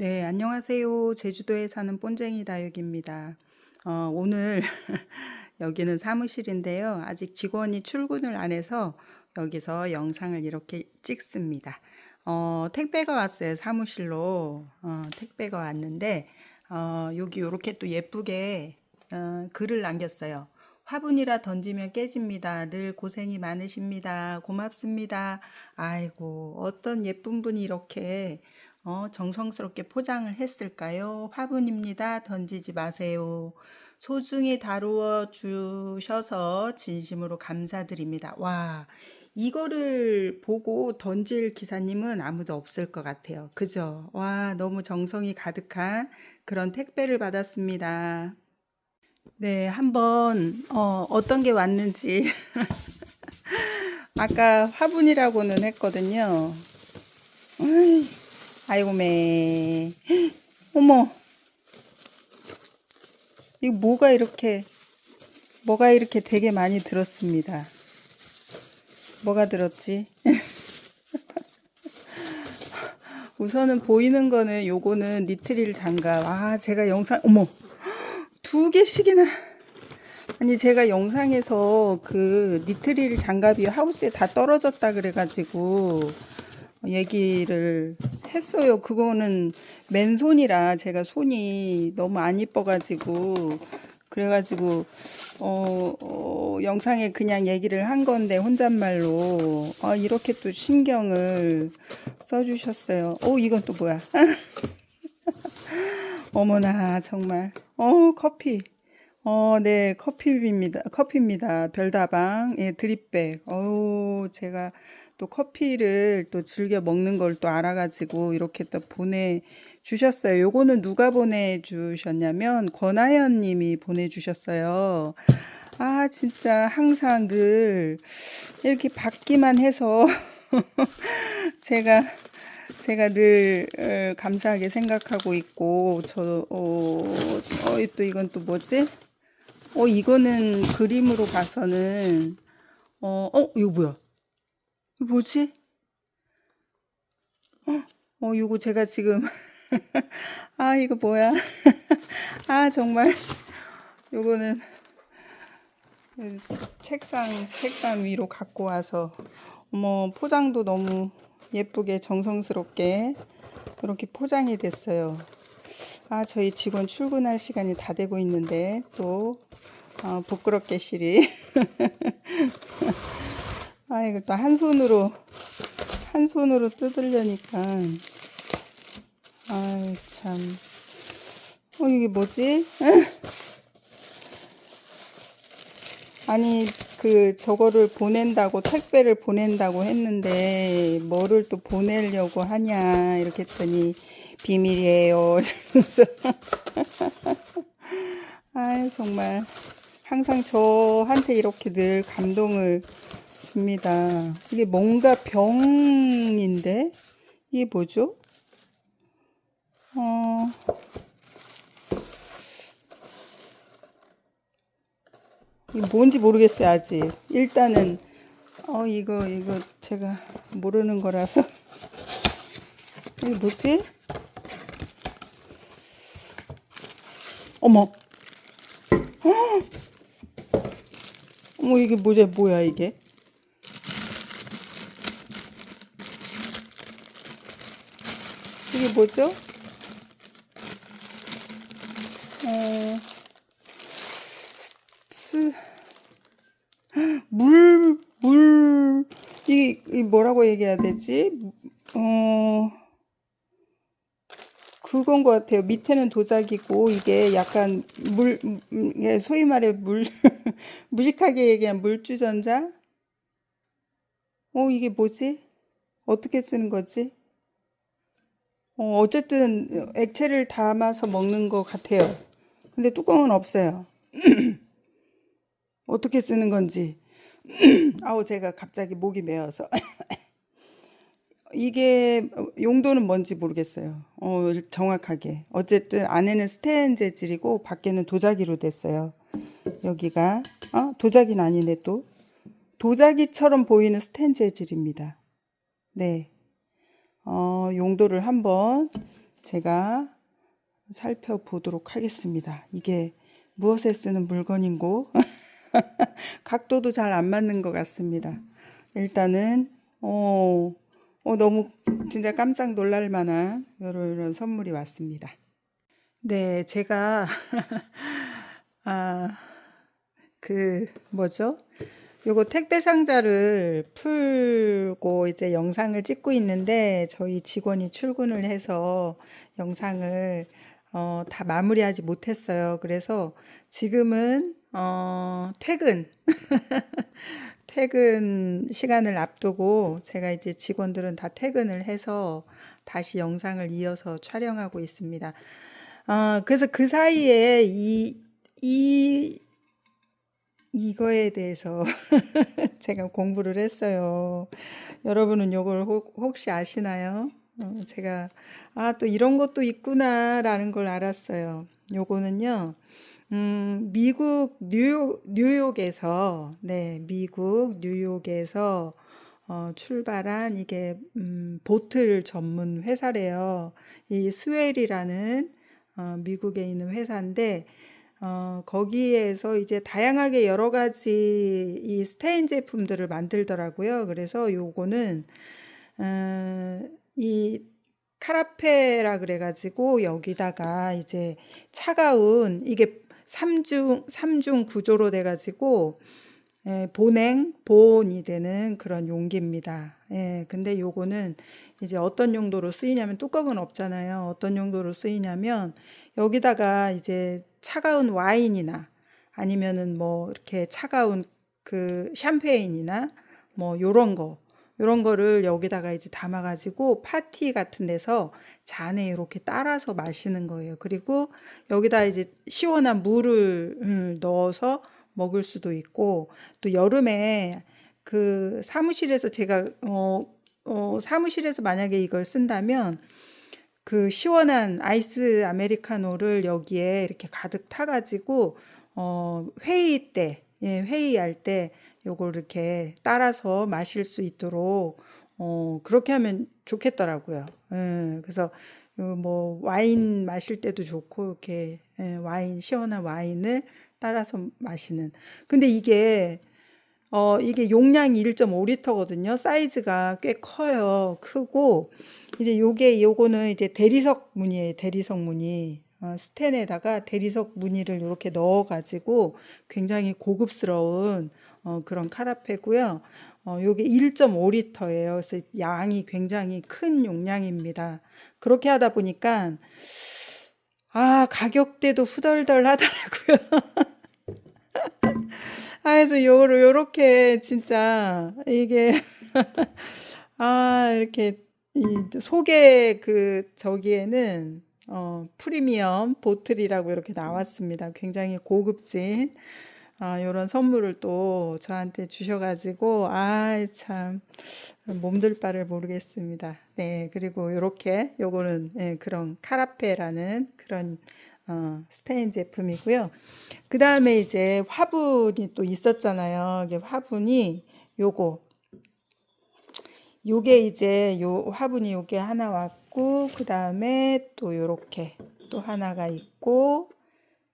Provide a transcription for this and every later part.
네, 안녕하세요. 제주도에 사는 본쟁이 다육입니다. 어, 오늘 여기는 사무실인데요. 아직 직원이 출근을 안 해서 여기서 영상을 이렇게 찍습니다. 어, 택배가 왔어요. 사무실로. 어, 택배가 왔는데, 어, 여기 이렇게 또 예쁘게 어, 글을 남겼어요. 화분이라 던지면 깨집니다. 늘 고생이 많으십니다. 고맙습니다. 아이고, 어떤 예쁜 분이 이렇게 어, 정성스럽게 포장을 했을까요? 화분입니다. 던지지 마세요. 소중히 다루어 주셔서 진심으로 감사드립니다. 와, 이거를 보고 던질 기사님은 아무도 없을 것 같아요. 그죠? 와, 너무 정성이 가득한 그런 택배를 받았습니다. 네, 한번 어, 어떤 게 왔는지 아까 화분이라고는 했거든요. 어이, 아이고 매. 어머. 이거 뭐가 이렇게 뭐가 이렇게 되게 많이 들었습니다. 뭐가 들었지? 우선은 보이는 거는 요거는 니트릴 장갑. 아, 제가 영상 어머. 두 개씩이나 아니 제가 영상에서 그 니트릴 장갑이 하우스에 다 떨어졌다 그래가지고 얘기를 했어요. 그거는 맨손이라 제가 손이 너무 안 이뻐가지고 그래가지고 어, 어, 영상에 그냥 얘기를 한 건데 혼잣말로 아, 이렇게 또 신경을 써주셨어요. 어 이건 또 뭐야? 어머나 정말 어 커피 어, 네, 커피입니다. 커피입니다. 별다방, 예, 드립백. 어우, 제가 또 커피를 또 즐겨 먹는 걸 또 알아가지고 이렇게 또 보내주셨어요. 요거는 누가 보내주셨냐면, 권하연 님이 보내주셨어요. 아, 진짜 항상 늘 이렇게 받기만 해서 제가 제가 늘 어, 감사하게 생각하고 있고 저 어, 어, 또 이건 또 뭐지? 어 이거는 그림으로 봐서는 어, 어 이거 뭐야? 뭐지? 어, 어 이거 제가 지금 아 이거 뭐야? 아 정말 요거는 책상 책상 위로 갖고 와서 어머 포장도 너무 예쁘게 정성스럽게 이렇게 포장이 됐어요. 아, 저희 직원 출근할 시간이 다 되고 있는데 또 어, 부끄럽게 시리. 아, 이거 또 한 손으로 한 손으로 뜯으려니까 아, 참. 어, 이게 뭐지? 아니 그 저거를 보낸다고 택배를 보낸다고 했는데 뭐를 또 보내려고 하냐 이렇게 했더니 비밀이에요 이러면서 아 정말 항상 저한테 이렇게 늘 감동을 줍니다. 이게 뭔가 병인데? 이게 뭐죠? 어 뭔지 모르겠어요 아직. 일단은 어 이거 이거 제가 모르는 거라서. 이게 뭐지? 어머. 어머 이게 뭐야 뭐야 이게 이게 뭐죠 어 스, 물, 물, 이, 이 뭐라고 얘기해야 되지? 어, 그건 것 같아요. 밑에는 도자기고, 이게 약간 물, 소위 말해 물, 무식하게 얘기한 물주전자? 어, 이게 뭐지? 어떻게 쓰는 거지? 어, 어쨌든 액체를 담아서 먹는 것 같아요. 근데 뚜껑은 없어요. 어떻게 쓰는 건지. 아우, 제가 갑자기 목이 메어서. 이게 용도는 뭔지 모르겠어요. 어, 정확하게. 어쨌든 안에는 스테인 재질이고 밖에는 도자기로 됐어요. 여기가 어? 도자기는 아니네 또. 도자기처럼 보이는 스테인 재질입니다. 네. 어, 용도를 한번 제가 살펴보도록 하겠습니다. 이게 무엇에 쓰는 물건인고 각도도 잘 안 맞는 것 같습니다. 일단은 어, 어 너무 진짜 깜짝 놀랄 만한 이런, 이런 선물이 왔습니다. 네, 제가 아, 그 뭐죠? 요거 택배 상자를 풀고 이제 영상을 찍고 있는데 저희 직원이 출근을 해서 영상을 어, 다 마무리하지 못했어요. 그래서 지금은 어, 퇴근 퇴근 시간을 앞두고 제가 이제 직원들은 다 퇴근을 해서 다시 영상을 이어서 촬영하고 있습니다. 어, 그래서 그 사이에 이, 이, 이거에 대해서 제가 공부를 했어요. 여러분은 이걸 혹, 혹시 아시나요? 어, 제가, 아, 또 이런 것도 있구나라는 걸 알았어요. 요거는요, 음, 미국 뉴욕, 뉴욕에서, 네, 미국 뉴욕에서 어, 출발한 이게 음, 보틀 전문 회사래요. 이 스웰이라는 어, 미국에 있는 회사인데 어, 거기에서 이제 다양하게 여러 가지 이 스테인 제품들을 만들더라고요. 그래서 요거는 어, 이 카라페라 그래가지고 여기다가 이제 차가운 이게 삼중 삼중 구조로 돼가지고 예, 보냉 보온이 되는 그런 용기입니다. 예, 근데 요거는 이제 어떤 용도로 쓰이냐면 뚜껑은 없잖아요. 어떤 용도로 쓰이냐면 여기다가 이제 차가운 와인이나 아니면은 뭐 이렇게 차가운 그 샴페인이나 뭐 요런 거 요런 거를 여기다가 이제 담아 가지고 파티 같은 데서 잔에 이렇게 따라서 마시는 거예요. 그리고 여기다 이제 시원한 물을 음, 넣어서 먹을 수도 있고 또 여름에 그 사무실에서 제가 어, 어 사무실에서 만약에 이걸 쓴다면 그 시원한 아이스 아메리카노를 여기에 이렇게 가득 타가지고 어 회의 때 예, 회의할 때 요걸 이렇게 따라서 마실 수 있도록 어 그렇게 하면 좋겠더라고요. 예, 그래서 뭐 와인 마실 때도 좋고 이렇게 예, 와인 시원한 와인을 따라서 마시는. 근데 이게 어 이게 용량이 1.5리터거든요. 사이즈가 꽤 커요. 크고 이제 요게 요거는 이제 대리석 무늬예요. 대리석 무늬. 어, 스텐에다가 대리석 무늬를 이렇게 넣어 가지고 굉장히 고급스러운 어, 그런 카라페고요. 어, 요게 1.5리터예요. 그래서 양이 굉장히 큰 용량입니다. 그렇게 하다 보니까 아, 가격대도 후덜덜 하더라고요. 아, 그래서 요로, 요렇게 진짜 이게 아, 이렇게 이 속에 그 저기에는 어, 프리미엄 보틀이라고 이렇게 나왔습니다. 굉장히 고급진 아, 요런 선물을 또 저한테 주셔가지고, 아, 참, 몸둘 바를 모르겠습니다. 네, 그리고 요렇게, 요거는, 예, 그런 카라페라는 그런, 어, 스테인 제품이고요. 그 다음에 이제 화분이 또 있었잖아요. 이게 화분이 요거. 요게 이제 요 화분이 요게 하나 왔고, 그 다음에 또 요렇게 또 하나가 있고,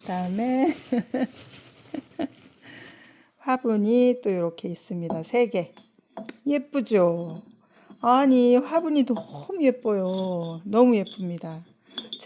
그 다음에 화분이 또 이렇게 있습니다. 세 개. 예쁘죠? 아니, 화분이 너무 예뻐요. 너무 예쁩니다.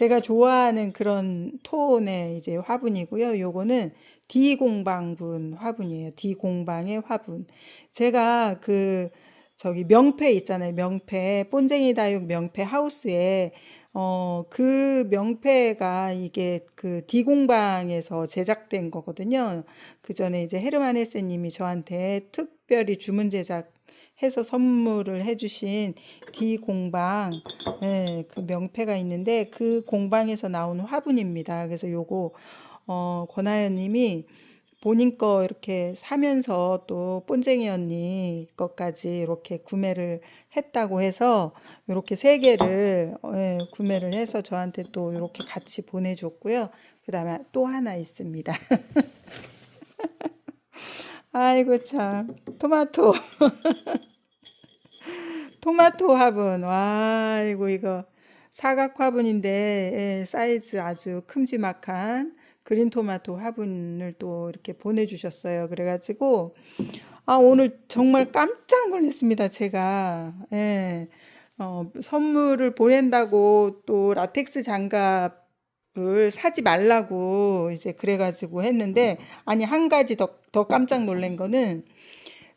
제가 좋아하는 그런 톤의 이제 화분이고요. 요거는 D 공방분 화분이에요. D 공방의 화분. 제가 그 저기 명패 있잖아요. 명패 본쟁이 다육 명패 하우스에 어, 그 명패가 이게 그 디공방에서 제작된 거거든요. 그 전에 이제 헤르만 헤세님이 저한테 특별히 주문 제작 해서 선물을 해주신 디공방, 네, 그 명패가 있는데 그 공방에서 나온 화분입니다. 그래서 요거, 어, 권하연님이 본인 거 이렇게 사면서 또 본쟁이 언니 것까지 이렇게 구매를 했다고 해서 이렇게 세 개를 예, 구매를 해서 저한테 또 이렇게 같이 보내줬고요. 그 다음에 또 하나 있습니다. 아이고 참. 토마토. 토마토 화분. 와 이거 이거. 사각 화분인데 예, 사이즈 아주 큼지막한 그린 토마토 화분을 또 이렇게 보내주셨어요. 그래가지고 아 오늘 정말 깜짝 놀랐습니다. 제가. 예, 어, 선물을 보낸다고 또 라텍스 장갑 을 사지 말라고 이제 그래가지고 했는데 아니 한 가지 더, 더 깜짝 놀란 거는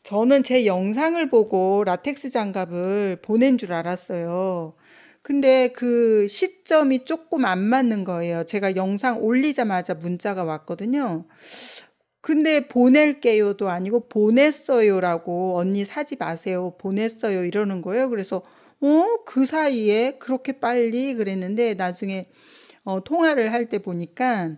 저는 제 영상을 보고 라텍스 장갑을 보낸 줄 알았어요. 근데 그 시점이 조금 안 맞는 거예요. 제가 영상 올리자마자 문자가 왔거든요. 근데 보낼게요도 아니고 보냈어요라고 언니 사지 마세요. 보냈어요 이러는 거예요. 그래서 어? 그 사이에 그렇게 빨리 그랬는데 나중에 어, 통화를 할 때 보니까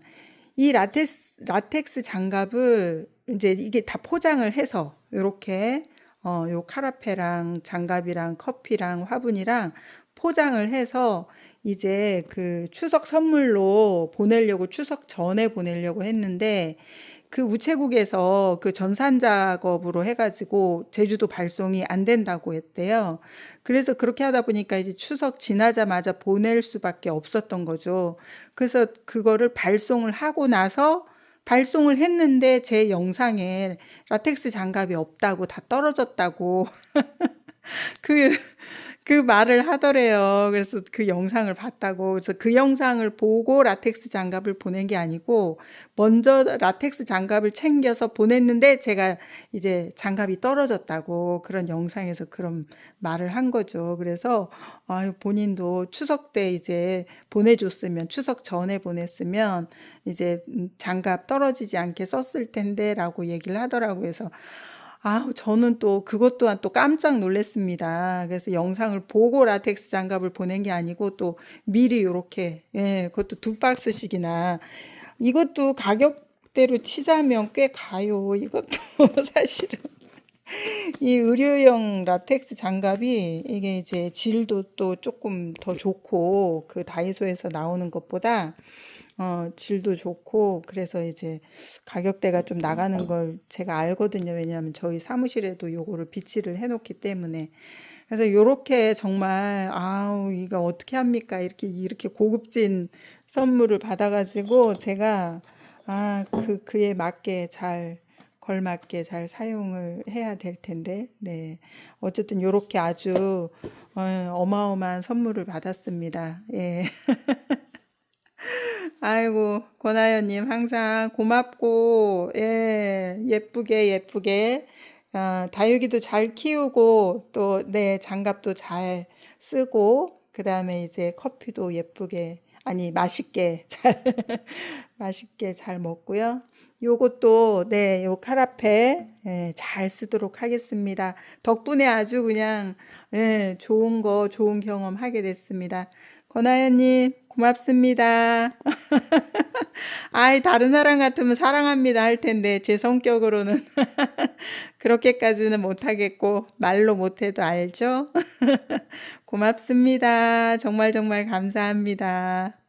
이 라텍스, 라텍스 장갑을 이제 이게 다 포장을 해서 이렇게 어, 요 카라페랑 장갑이랑 커피랑 화분이랑 포장을 해서 이제 그 추석 선물로 보내려고 추석 전에 보내려고 했는데 그 우체국에서 그 전산 작업으로 해가지고 제주도 발송이 안 된다고 했대요. 그래서 그렇게 하다 보니까 이제 추석 지나자마자 보낼 수밖에 없었던 거죠. 그래서 그거를 발송을 하고 나서 발송을 했는데 제 영상에 라텍스 장갑이 없다고 다 떨어졌다고 그, 그 말을 하더래요. 그래서 그 영상을 봤다고. 그래서 그 영상을 보고 라텍스 장갑을 보낸 게 아니고 먼저 라텍스 장갑을 챙겨서 보냈는데 제가 이제 장갑이 떨어졌다고 그런 영상에서 그런 말을 한 거죠. 그래서 아유, 본인도 추석 때 이제 보내줬으면 추석 전에 보냈으면 이제 장갑 떨어지지 않게 썼을 텐데라고 얘기를 하더라고요. 그래서 아, 저는 또 그것 또한 또 깜짝 놀랐습니다. 그래서 영상을 보고 라텍스 장갑을 보낸 게 아니고 또 미리 요렇게 예, 그것도 두 박스씩이나 이것도 가격대로 치자면 꽤 가요. 이것도 사실은 이 의료용 라텍스 장갑이 이게 이제 질도 또 조금 더 좋고 그 다이소에서 나오는 것보다 어, 질도 좋고 그래서 이제 가격대가 좀 나가는 걸 제가 알거든요. 왜냐하면 저희 사무실에도 요거를 비치를 해놓기 때문에 그래서 요렇게 정말 아우 이거 어떻게 합니까? 이렇게 이렇게 고급진 선물을 받아가지고 제가 아 그 그에 맞게 잘 걸맞게 잘 사용을 해야 될 텐데 네 어쨌든 요렇게 아주 어, 어마어마한 선물을 받았습니다. 예. 아이고, 권하연님 항상 고맙고, 예, 예쁘게, 예쁘게, 어, 다육이도 잘 키우고, 또, 네, 장갑도 잘 쓰고, 그 다음에 이제 커피도 예쁘게, 아니, 맛있게 잘, 맛있게 잘 먹고요. 요것도, 네, 요 카라페, 예, 잘 쓰도록 하겠습니다. 덕분에 아주 그냥, 예, 좋은 거, 좋은 경험 하게 됐습니다. 권하연 님, 고맙습니다. 아이, 다른 사람 같으면 사랑합니다 할 텐데, 제 성격으로는 그렇게까지는 못 하겠고, 말로 못 해도 알죠? 고맙습니다. 정말 정말 감사합니다.